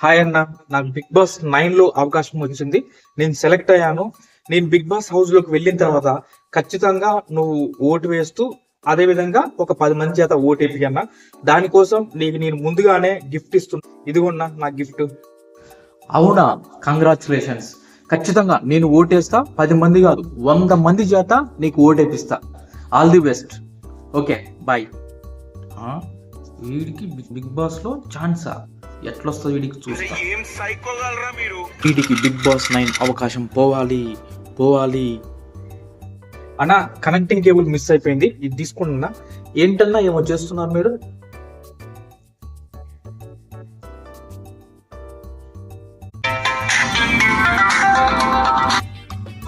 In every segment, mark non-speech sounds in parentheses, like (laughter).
Hi అన్న. నాకు big boss నైన్లో అవకాశం వచ్చింది. నేను సెలెక్ట్ అయ్యాను. నేను బిగ్ బాస్ హౌస్లోకి వెళ్ళిన తర్వాత ఖచ్చితంగా నువ్వు ఓటు వేస్తూ అదే విధంగా ఒక పది మంది చేత ఓటు వేపియన్న దానికోసం నీకు నేను ముందుగానే గిఫ్ట్ ఇస్తున్నా. ఇదిగోన్నా నా గిఫ్ట్ అవునా? కంగ్రాచులేషన్స్ ఖచ్చితంగా నేను ఓటేస్తా పది మంది కాదు వంద మంది చేత నీకు ఓటేపిస్తా all the best okay boy వీడికి బిగ్ బాస్లో ఛాన్సా? ఎట్లొస్తుంది వీడికి చూస్తా. ఏం సైకోగలరా మీరు? వీడికి బిగ్ బాస్ నైన్ అవకాశం పోవాలి పోవాలి. అన్నా కనెక్టింగ్ కేబుల్ మిస్ అయిపోయింది. ఇది తీసుకుంటున్నా. ఏంటన్నా ఏమో చేస్తున్నారు మీరు?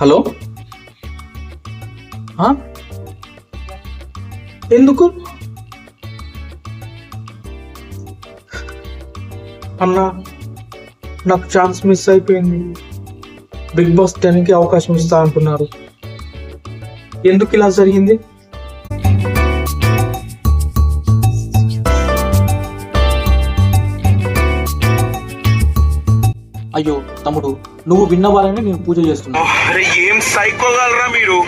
హలో? ఎందుకు? అన్నా నాకు ఛాన్స్ మిస్ అయిపోయింది. బిగ్ బాస్ టెన్కి అవకాశం ఇస్తా అంటున్నారు. ఎందుకు ఇలా జరిగింది? అయ్యో తమ్ముడు నువ్వు విన్నవాలని నేను పూజ చేస్తున్నా. అరే ఏం సైకోగలరా మీరు?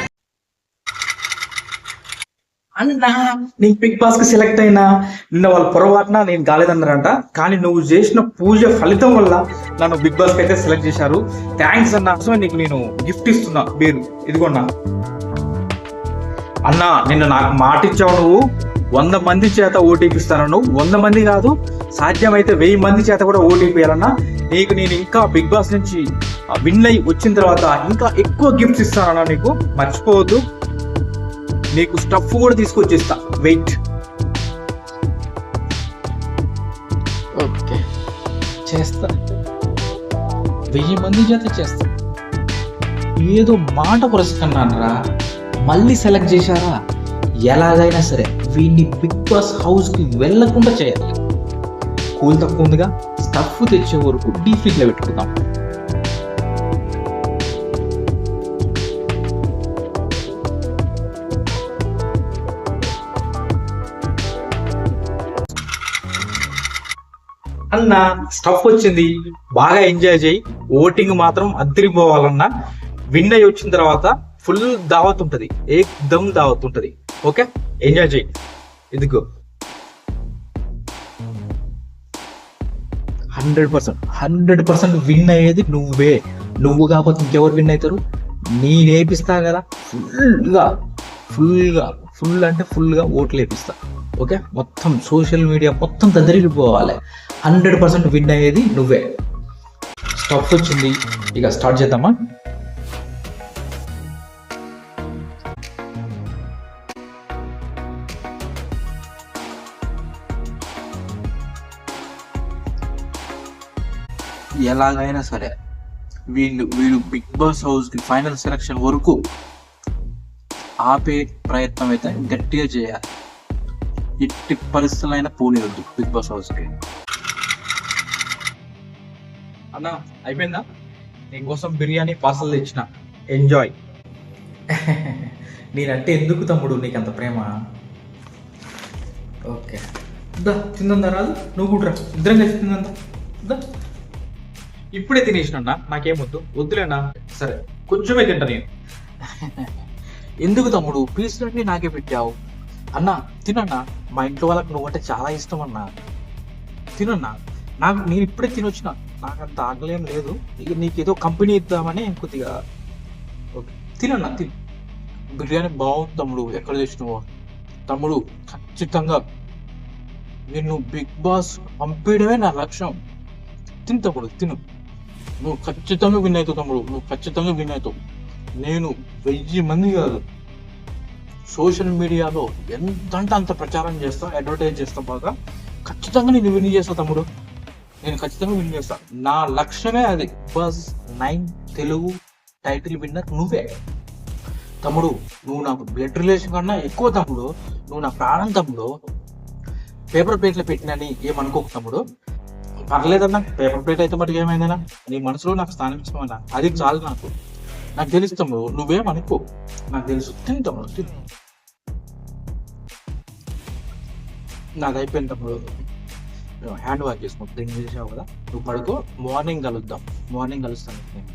అన్నా నేను బిగ్ బాస్కి సెలెక్ట్ అయినా నిన్న వాళ్ళు పొరపాటున నేను కాలేదన్నారంట కానీ నువ్వు చేసిన పూజ ఫలితం వల్ల నన్ను బిగ్ బాస్కి అయితే సెలెక్ట్ చేశారు. థ్యాంక్స్ అన్న సో నీకు నేను గిఫ్ట్ ఇస్తున్నా పేరు ఇదిగోన్నా. అన్నా నిన్న నాకు మాట ఇచ్చావు నువ్వు. వంద మంది చేత ఓటీపిస్తాను వంద మంది కాదు సాధ్యమైతే వెయ్యి మంది చేత కూడా ఓటీపీయాలన్నా నీకు నేను ఇంకా బిగ్ బాస్ నుంచి విన్ అయి వచ్చిన తర్వాత ఇంకా ఎక్కువ గిఫ్ట్స్ ఇస్తానన్నా నీకు. మర్చిపోవద్దు. నీకు స్టఫ్ కూడా తీసుకొచ్చేస్తా. Wait okay. చేస్తా. వెయ్యి మంది చేత చేస్తా. ఏదో మాట కొరసుకున్నానరా మళ్ళీ సెలెక్ట్ చేశారా? ఎలాగైనా సరే వీడిని బిగ్ బాస్ హౌస్కి వెళ్ళకుండా చేయాలి. కూల్ తక్కువ ఉందిగా స్టఫ్ తెచ్చే వరకు డీ ఫ్రిడ్జ్లో పెట్టుకుందాం. అన్న స్టఫ్ వచ్చింది. బాగా ఎంజాయ్ చేయి. ఓటింగ్ మాత్రం అద్దరిపోవాలన్న విన్ అయ్యి వచ్చిన తర్వాత ఫుల్ దావత్ ఉంటుంది ఏకదమ్ దావత్ ఉంటుంది ఓకే? ఎంజాయ్ చేయి. ఇదిగో. Hundred percent. Hundred percent win అయ్యేది నువ్వే. నువ్వు కాకపోతే ఇంకెవరు విన్ అవుతారు? నేనేపిస్తా కదా. ఫుల్గా. ఫుల్గా. ఫుల్ అంటే ఫుల్గా ఓట్లు వేపిస్తా. ఓకే? మొత్తం సోషల్ మీడియా మొత్తం తదిరిగిపోవాలి హండ్రెడ్ పర్సెంట్ విన్ అయ్యేది నువ్వే. స్టఫ్ వచ్చింది. ఇక స్టార్ట్ చేద్దామా? ఎలాగైనా సరే వీళ్ళు వీళ్ళు బిగ్ బాస్ హౌస్కి ఫైనల్ సెలక్షన్ వరకు ఆపే ప్రయత్నం అయితే గట్టిగా చేయాలి. ఎట్టి పరిస్థితులైన పోనీయొద్దు బిగ్ బాస్ హౌస్కి అన్న అయిపోయిందా? నీకోసం బిర్యానీ పార్సల్ తెచ్చిన. ఎంజాయ్ (laughs) నేనంటే ఎందుకు తమ్ముడు? నీకు అంత ప్రేమ? ఓకే. దా తిందా రాదు. నువ్వు కూడా ఇద్దరం కలిసి తిందా దా. ఇప్పుడే తినేసినా నాకేమొద్దు వద్దులేనా? సరే కొంచెమే తింటా నేను. (laughs) ఎందుకు తమ్ముడు? పీసులన్నీ నాకే పెట్టావు. అన్నా తినన్నా. మా ఇంట్లో వాళ్ళకి నువ్వంటే చాలా ఇష్టం అన్నా. తినన్నా. నాకు నేను ఇప్పుడే తినొచ్చిన. నాకు అంత ఆగలేం లేదు. ఇక నీకు ఏదో కంపెనీ ఇద్దామని కొద్దిగా. ఓకే. తినన్నా తిను. బిర్యానీ బాగుంది తమ్ముడు. ఎక్కడ తెచ్చినావో. తమ్ముడు ఖచ్చితంగా నిన్ను బిగ్ బాస్ పంపించడమే నా లక్ష్యం. తిను తమ్ముడు తిను. నువ్వు ఖచ్చితంగా విన్ అవుతావు తమ్ముడు. నువ్వు ఖచ్చితంగా విన్ అవుతావు. నేను వెయ్యి మంది కాదు. సోషల్ మీడియాలో ఎంత అంటే అంత ప్రచారం చేస్తా అడ్వర్టైజ్ చేస్తా బాగా. ఖచ్చితంగా నేను విన్ చేస్తా తమ్ముడు. నేను ఖచ్చితంగా విన్ చేస్తా. నా లక్ష్యమే అది. Boss nine Telugu title winner నువ్వే. తమ్ముడు నువ్వు నాకు బ్లడ్ రిలేషన్ కన్నా ఎక్కువ తమ్ముడు. నువ్వు నా ప్రాణం తమ్ముడు. పేపర్ ప్లేట్లో పెట్టినని ఏమనుకోకు తమ్ముడు. పర్లేదన్నా పేపర్ ప్లేట్ అయితే మటుకు ఏమైందన్నా? నీ మనసులో నాకు స్థానం ఇచ్చామన్నా అది చాలు నాకు. నాకు తెలుసు తమ్ముడు. నువ్వేం అనుకో. నాకు తెలుసు. తిని తమ్ముడు తిని. నాది అయిపోయింది తమ్ముడు. హ్యాండ్ వాష్ చేసుకో డ్రింక్ చేసావు కదా. నువ్వు పడుకో. మార్నింగ్ కలుద్దాం. మార్నింగ్ కలుస్తాను నేను.